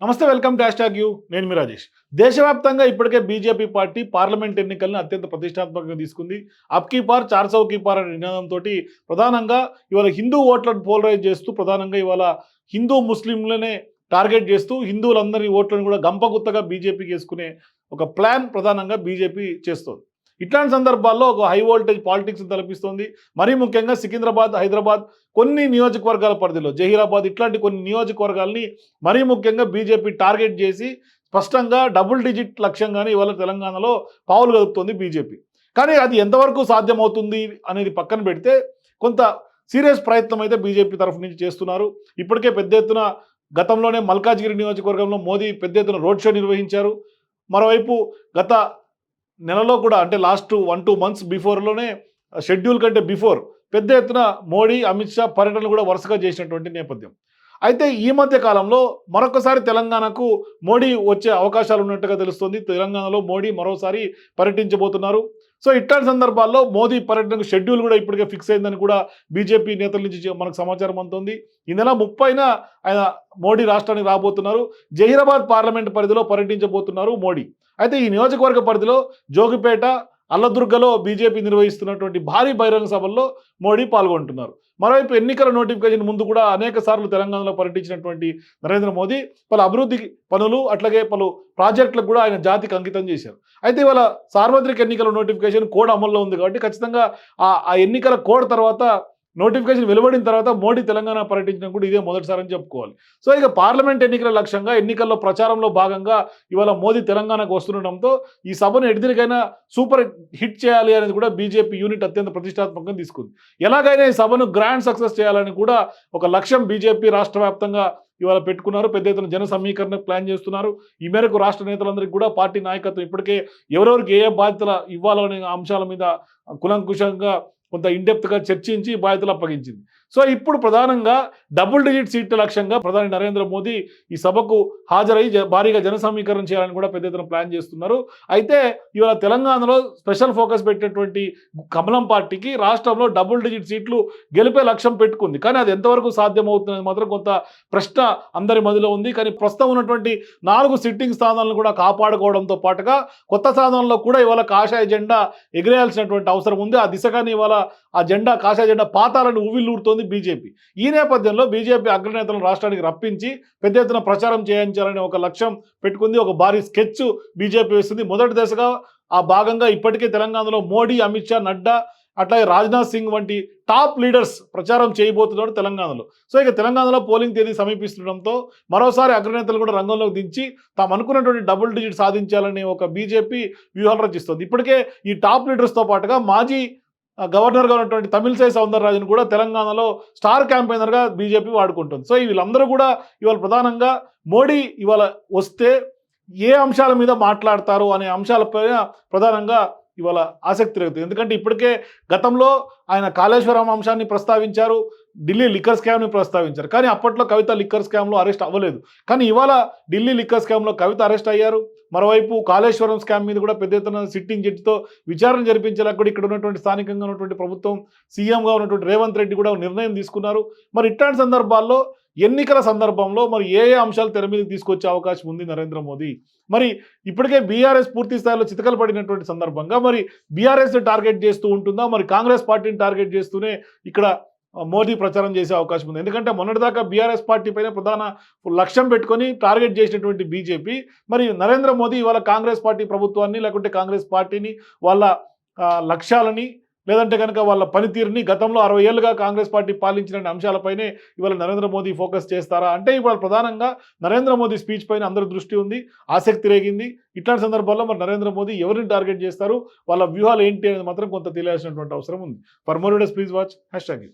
నమస్తే welcome dash hash you. నేను మీ రాజేష్. దేశవ్యాప్తంగా ఇప్పటికే బీజేపీ పార్టీ పార్లమెంట్ ఎన్నికలను అత్యంత ప్రతిష్టాత్మకంగా తీసుకుంది. అప్ కీ పార్ చార్ సౌ కీ పార్ అనే నినాదంతో ప్రధానంగా ఇవాళ హిందూ ఓట్లను పోలరైజ్ చేస్తూ ప్రధానంగా ఇవాళ హిందూ ముస్లింలనే టార్గెట్ చేస్తూ హిందువులందరి ఓట్లను కూడా గంపగుత్తగా బీజేపీకి వేసుకునే ఒక ప్లాన్ ప్రధానంగా బీజేపీ చేస్తోంది. ఇట్లాంటి సందర్భాల్లో ఒక హై వోల్టేజ్ పాలిటిక్స్ తలపిస్తుంది. మరీ ముఖ్యంగా సికింద్రాబాద్ హైదరాబాద్ కొన్ని నియోజకవర్గాల పరిధిలో జహీరాబాద్ ఇట్లాంటి కొన్ని నియోజకవర్గాల్ని మరీ ముఖ్యంగా బీజేపీ టార్గెట్ చేసి స్పష్టంగా డబుల్ డిజిట్ లక్ష్యంగానే ఇవాళ తెలంగాణలో పావులు కలుపుతోంది బీజేపీ. కానీ అది ఎంతవరకు సాధ్యమవుతుంది అనేది పక్కన పెడితే కొంత సీరియస్ ప్రయత్నం అయితే బీజేపీ తరఫు నుంచి చేస్తున్నారు. ఇప్పటికే పెద్ద ఎత్తున గతంలోనే మల్కాజ్గిరి నియోజకవర్గంలో మోదీ పెద్ద ఎత్తున రోడ్ షో నిర్వహించారు. మరోవైపు గత నెలలో కూడా అంటే లాస్ట్ వన్ టూ మంత్స్ బిఫోర్లోనే షెడ్యూల్ కంటే బిఫోర్ పెద్ద ఎత్తున మోడీ అమిత్ షా పర్యటనలు కూడా వరుసగా చేసినటువంటి నేపథ్యం. అయితే ఈ మధ్య కాలంలో మరొకసారి తెలంగాణకు మోడీ వచ్చే అవకాశాలు ఉన్నట్టుగా తెలుస్తుంది. తెలంగాణలో మోడీ మరోసారి పర్యటించబోతున్నారు. సో ఇట్లాంటి సందర్భాల్లో మోదీ పర్యటనకు షెడ్యూల్ కూడా ఇప్పటికే ఫిక్స్ అయిందని కూడా బీజేపీ నేతల నుంచి మనకు సమాచారం అందుతుంది. ఈ నెల ముప్పైన ఆయన మోడీ రాష్ట్రానికి రాబోతున్నారు. జహీరాబాద్ పార్లమెంట్ పరిధిలో పర్యటించబోతున్నారు మోడీ. అయితే ఈ నియోజకవర్గ పరిధిలో జోగిపేట అల్లదుర్గలో బీజేపీ నిర్వహిస్తున్నటువంటి భారీ బహిరంగ సభల్లో మోడీ పాల్గొంటున్నారు. మరోవైపు ఎన్నికల నోటిఫికేషన్ ముందు కూడా అనేక సార్లు తెలంగాణలో పర్యటించినటువంటి నరేంద్ర మోదీ పలు అభివృద్ధి పనులు అట్లాగే పలు ప్రాజెక్టులకు కూడా ఆయన జాతికి అంకితం చేశారు. అయితే ఇవాళ సార్వత్రిక ఎన్నికల నోటిఫికేషన్ కోడ్ అమల్లో ఉంది కాబట్టి ఖచ్చితంగా ఆ ఆ ఎన్నికల కోడ్ తర్వాత నోటిఫికేషన్ వెలువడిన తర్వాత మోడీ తెలంగాణ పర్యటించడం కూడా ఇదే మొదటిసారి అని చెప్పుకోవాలి. సో ఇక పార్లమెంట్ ఎన్నికల లక్ష్యంగా ఎన్నికల్లో ప్రచారంలో భాగంగా ఇవాళ మోదీ తెలంగాణకు వస్తుండటంతో ఈ సభను ఎడిదిరికైనా సూపర్ హిట్ చేయాలి అనేది కూడా బీజేపీ యూనిట్ అత్యంత ప్రతిష్టాత్మకంగా తీసుకుంది. ఎలాగైనా ఈ సభను గ్రాండ్ సక్సెస్ చేయాలని కూడా ఒక లక్ష్యం బీజేపీ రాష్ట్ర వ్యాప్తంగా ఇవాళ పెట్టుకున్నారు. పెద్ద ఎత్తున జన సమీకరణ ప్లాన్ చేస్తున్నారు. ఈ మేరకు రాష్ట్ర నేతలందరికీ కూడా పార్టీ నాయకత్వం ఇప్పటికే ఎవరెవరికి ఏ ఏ బాధ్యతలు ఇవ్వాలనే అంశాల మీద కులంకుశంగా కొంత ఇండెప్త్గా చర్చించి బాధ్యతలు అప్పగించింది. సో ఇప్పుడు ప్రధానంగా డబుల్ డిజిట్ సీట్ల లక్ష్యంగా ప్రధాని నరేంద్ర మోదీ ఈ సభకు హాజరై జ- భారీగా జన సమీకరణ చేయాలని కూడా పెద్ద ఎత్తున ప్లాన్ చేస్తున్నారు. అయితే ఇవాళ తెలంగాణలో స్పెషల్ ఫోకస్ పెట్టినటువంటి కమలం పార్టీకి రాష్ట్రంలో డబుల్ డిజిట్ సీట్లు గెలిపే లక్ష్యం పెట్టుకుంది. కానీ అది ఎంతవరకు సాధ్యమవుతుంది మాత్రం కొంత ప్రశ్న అందరి మదిలో ఉంది. కానీ ప్రస్తుతం ఉన్నటువంటి నాలుగు సిట్టింగ్ స్థానాలను కూడా కాపాడుకోవడంతో పాటుగా కొత్త స్థానాల్లో కూడా ఇవాళ కాషాయ జెండా ఎగిరేయాల్సినటువంటి అవసరం ఉంది. ఆ దిశగానే ఇవాళ ఆ జెండా కాషాయ జెండా పాతాలను ఉవ్విల్లూరుతోంది బీజేపీ. ఈ నేపథ్యంలో బీజేపీ అగ్రనేతలను రాష్ట్రానికి రప్పించి పెద్ద ఎత్తున ప్రచారం చేయించాలనే ఒక లక్ష్యం పెట్టుకుంది. ఒక భారీ స్కెచ్ బీజేపీ వేస్తుంది మొదటి దశగా ఆ భాగంగా ఇప్పటికే తెలంగాణలో మోడీ అమిత్ షా నడ్డా అట్లాగే రాజ్నాథ్ సింగ్ వంటి టాప్ లీడర్స్ ప్రచారం చేయబోతున్నాడు తెలంగాణలో. సో ఇక తెలంగాణలో పోలింగ్ తేదీ సమీపిస్తుండడంతో మరోసారి అగ్రనేతలు కూడా రంగంలోకి దించి తాము అనుకున్నటువంటి డబుల్ డిజిట్ సాధించాలని ఒక బీజేపీ వ్యూహాలు రచిస్తుంది. ఇప్పటికే ఈ టాప్ లీడర్స్తో పాటుగా మాజీ గవర్నర్గా ఉన్నటువంటి తమిళసై సౌందరరాజన్ కూడా తెలంగాణలో స్టార్ క్యాంపెయినర్గా బీజేపీ వాడుకుంటుంది. సో వీళ్ళందరూ కూడా ఇవాళ ప్రధానంగా మోడీ ఇవాళ వస్తే ఏ అంశాల మీద మాట్లాడతారు అనే అంశాలపైన ప్రధానంగా ఇవాళ ఆసక్తి రేగుతుంది. ఎందుకంటే ఇప్పటికే గతంలో ఆయన కాళేశ్వరం అంశాన్ని ప్రస్తావించారు ఢిల్లీ లిక్కర్ స్కామ్ని ప్రస్తావించారు. కానీ అప్పట్లో కవిత లిక్కర్ స్కామ్లో అరెస్ట్ అవ్వలేదు. కానీ ఇవాళ ఢిల్లీ లిక్కర్ స్కామ్లో కవిత అరెస్ట్ అయ్యారు. మరోవైపు కాళేశ్వరం స్కామ్ మీద కూడా పెద్ద ఎత్తున సిట్టింగ్ జడ్జితో విచారణ జరిపించేలా కూడా ఇక్కడ ఉన్నటువంటి స్థానికంగా ఉన్నటువంటి ప్రభుత్వం సీఎంగా ఉన్నటువంటి రేవంత్ రెడ్డి కూడా నిర్ణయం తీసుకున్నారు. మరి ఇట్లాంటి సందర్భాల్లో ఎన్నికల సందర్భంలో మరి ఏ ఏ అంశాలు తెర మీదకి తీసుకొచ్చే అవకాశం ఉంది నరేంద్ర మోదీ? మరి ఇప్పటికే బీఆర్ఎస్ పూర్తి స్థాయిలో చితకలు పడినటువంటి సందర్భంగా మరి బీఆర్ఎస్ టార్గెట్ చేస్తూ ఉంటుందా? మరి కాంగ్రెస్ పార్టీని టార్గెట్ చేస్తూనే ఇక్కడ మోదీ ప్రచారం చేసే అవకాశం ఉంది. ఎందుకంటే మొన్నటిదాకా బీఆర్ఎస్ పార్టీ పైన ప్రధాన లక్ష్యం పెట్టుకొని టార్గెట్ చేసినటువంటి బీజేపీ. మరి నరేంద్ర మోదీ ఇవాళ కాంగ్రెస్ పార్టీ ప్రభుత్వాన్ని లేకుంటే కాంగ్రెస్ పార్టీని వాళ్ళ లక్ష్యాలని లేదంటే కనుక వాళ్ళ పనితీరుని గతంలో అరవై ఏళ్ళుగా కాంగ్రెస్ పార్టీ పాలించిన అంశాలపైనే ఇవాళ నరేంద్ర మోదీ ఫోకస్ చేస్తారా? అంటే ఇవాళ ప్రధానంగా నరేంద్ర మోదీ స్పీచ్ పైన అందరి దృష్టి ఉంది ఆసక్తి రేగింది. ఇట్లాంటి సందర్భాల్లో మరి నరేంద్ర మోదీ ఎవరిని టార్గెట్ చేస్తారు? వాళ్ళ వ్యూహాలు ఏంటి అనేది మాత్రం కొంత తెలియాల్సినటువంటి అవసరం ఉంది. For more days please watch. Hashtag